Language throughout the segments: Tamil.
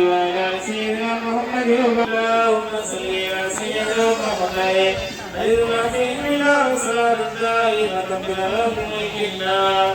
وعلى سيدنا محمد اللهم صل على سيدنا محمد المهدي إلى صلاة دائمة بلا ممكننا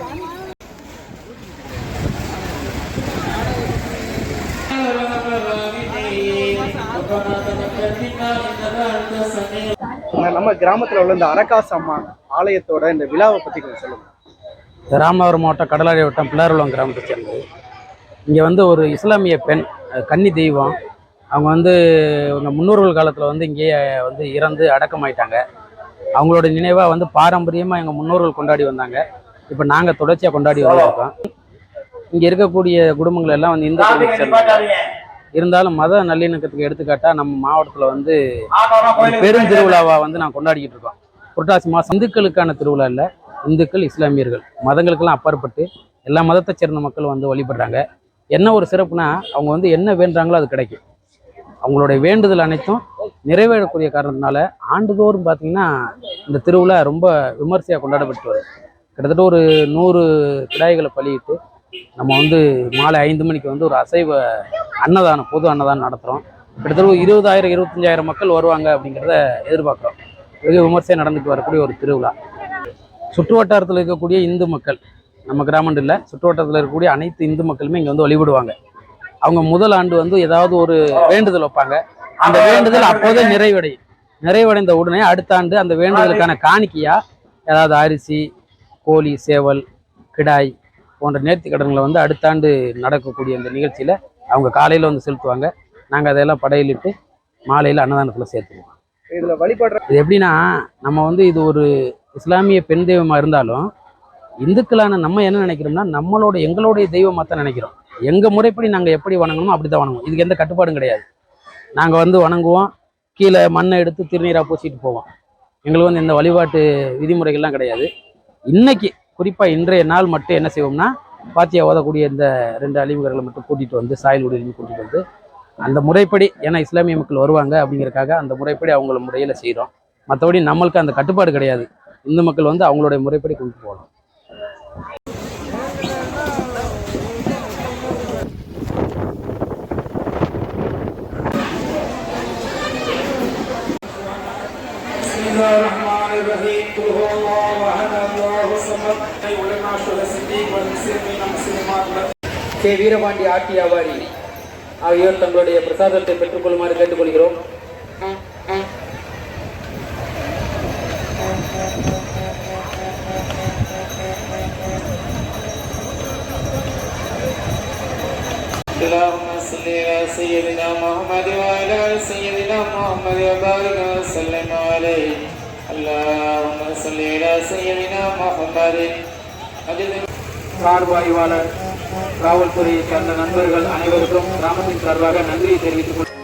நம்ம கிராமத்தில் உள்ள இந்த அரக்காசு அம்மா ஆலயத்தோட இந்த விழாவை பற்றி கொஞ்சம் சொல்லுங்க. ராமநாதபுரம் மாவட்டம் கடலாடி வட்டம் பிள்ளாருளம் கிராமத்தை சேர்ந்தது. இங்கே வந்து ஒரு இஸ்லாமிய பெண் கன்னி தெய்வம். அவங்க வந்து அவங்க முன்னோர்கள் காலத்தில் வந்து இங்கேயே வந்து இறந்து அடக்கமாயிட்டாங்க. அவங்களோட நினைவாக வந்து பாரம்பரியமாக எங்கள் முன்னோர்கள் கொண்டாடி வந்தாங்க. இப்போ நாங்கள் தொடர்ச்சியாக கொண்டாடி வந்துருக்கோம். இங்கே இருக்கக்கூடிய குடும்பங்கள் எல்லாம் வந்து இந்து சேர்ந்தவங்க இருந்தாலும் மத நல்லிணக்கத்துக்கு எடுத்துக்காட்டால் நம்ம மாவட்டத்தில் வந்து பெரும் திருவிழாவா வந்து நான் கொண்டாடிக்கிட்டு இருக்கோம். புரட்டாசி மாதம் இந்துக்களுக்கான திருவிழா இல்லை இந்துக்கள் இஸ்லாமியர்கள். மதங்களுக்கெல்லாம் அப்பாற்பட்டு எல்லா மதத்தை சேர்ந்த மக்கள் வந்து வழிபடுறாங்க. என்ன ஒரு சிறப்புனா அவங்க வந்து என்ன வேண்டுறாங்களோ அது கிடைக்கும். அவங்களுடைய வேண்டுதல் அனைத்தும் நிறைவேறக்கூடிய காரணத்தினால ஆண்டுதோறும் பார்த்தீங்கன்னா இந்த திருவிழா ரொம்ப விமர்சையாக கொண்டாடப்பட்டு வருது. கிட்டத்தட்ட ஒரு நூறு கிடாய்களை பழியிட்டு நம்ம வந்து மாலை ஐந்து மணிக்கு வந்து ஒரு அசைவ அன்னதானம் பொது அன்னதானம் நடத்துகிறோம் கிட்டத்தட்ட ஒரு இருபதாயிரம் இருபத்தஞ்சாயிரம் மக்கள் வருவாங்க அப்படிங்கிறத எதிர்பார்க்குறோம். வெகு விமர்சையாக நடந்துட்டு வரக்கூடிய ஒரு திருவிழா. சுற்று வட்டாரத்தில் இருக்கக்கூடிய இந்து மக்கள் நம்ம கிராமம் இல்லை சுற்று வட்டாரத்தில் இருக்கக்கூடிய அனைத்து இந்து மக்களுமே இங்கே வந்து வழிபடுவாங்க. அவங்க முதல் ஆண்டு வந்து ஏதாவது ஒரு வேண்டுதல் வைப்பாங்க. அந்த வேண்டுதல் அப்போதே நிறைவடையும். நிறைவடைந்த உடனே அடுத்த ஆண்டு அந்த வேண்டுதலுக்கான காணிக்கையாக ஏதாவது அரிசி கோழி சேவல் கிடாய் போன்ற நேர்த்தி கடன்களை வந்து அடுத்த ஆண்டு நடக்கக்கூடிய இந்த நிகழ்ச்சியில் அவங்க காலையில் வந்து செலுத்துவாங்க. நாங்கள் அதையெல்லாம் படையலிட்டு மாலையில் அன்னதானத்தில் சேர்த்துக்குவோம். இதுல வழிபடுற இது எப்படின்னா நம்ம வந்து இது ஒரு இஸ்லாமிய பெண் தெய்வமாக இருந்தாலும் இந்துக்களான நம்ம என்ன நினைக்கிறோம்னா நம்மளோட எங்களுடைய தெய்வமாக தான் நினைக்கிறோம். எங்கள் முறைப்படி நாங்கள் எப்படி வணங்கணுமோ அப்படி தான் வணங்குவோம். இதுக்கு எந்த கட்டுப்பாடும் கிடையாது. நாங்கள் வந்து வணங்குவோம். கீழே மண்ணை எடுத்து திருநீராக பூசிட்டு போவோம். எங்களுக்கு வந்து இந்த வழிபாட்டு விதிமுறைகள்லாம் கிடையாது. இன்னைக்கு குறிப்பாக இன்றைய நாள் மட்டும் என்ன செய்வோம்னா பாத்தியா ஓதக்கூடிய இந்த ரெண்டு அழிவுகளை மட்டும் கூட்டிகிட்டு வந்து சாயல் உடலையும் கூட்டிகிட்டு வந்து அந்த முறைப்படி ஏன்னா இஸ்லாமிய மக்கள் வருவாங்க அப்படிங்கறக்காக அந்த முறைப்படி அவங்கள முறையில் செய்கிறோம் மற்றபடி நம்மளுக்கு அந்த கட்டுப்பாடு கிடையாது இந்து மக்கள் வந்து அவங்களுடைய முறைப்படி கொண்டு போகலாம் بسم الله الرحمن الرحيم قل هو الله கே வீரபாண்டி ஆட்டி வியாபாரி ஆகியோர் தங்களுடைய பிரசாதத்தை பெற்றுக்கொள்ளுமாறு கேட்டுக்கொள்கிறோம் اللهم صل على سيدنا محمد وعلى ال سيدنا محمد وبارك وسلم عليه اللهم صل على سيدنا محمد أجل சார்பு ஆய்வாளர் காவல்துறையை சேர்ந்த நண்பர்கள் அனைவருக்கும் கிராமத்தின் சார்பாக நன்றியை தெரிவித்துக் கொள்கிறேன்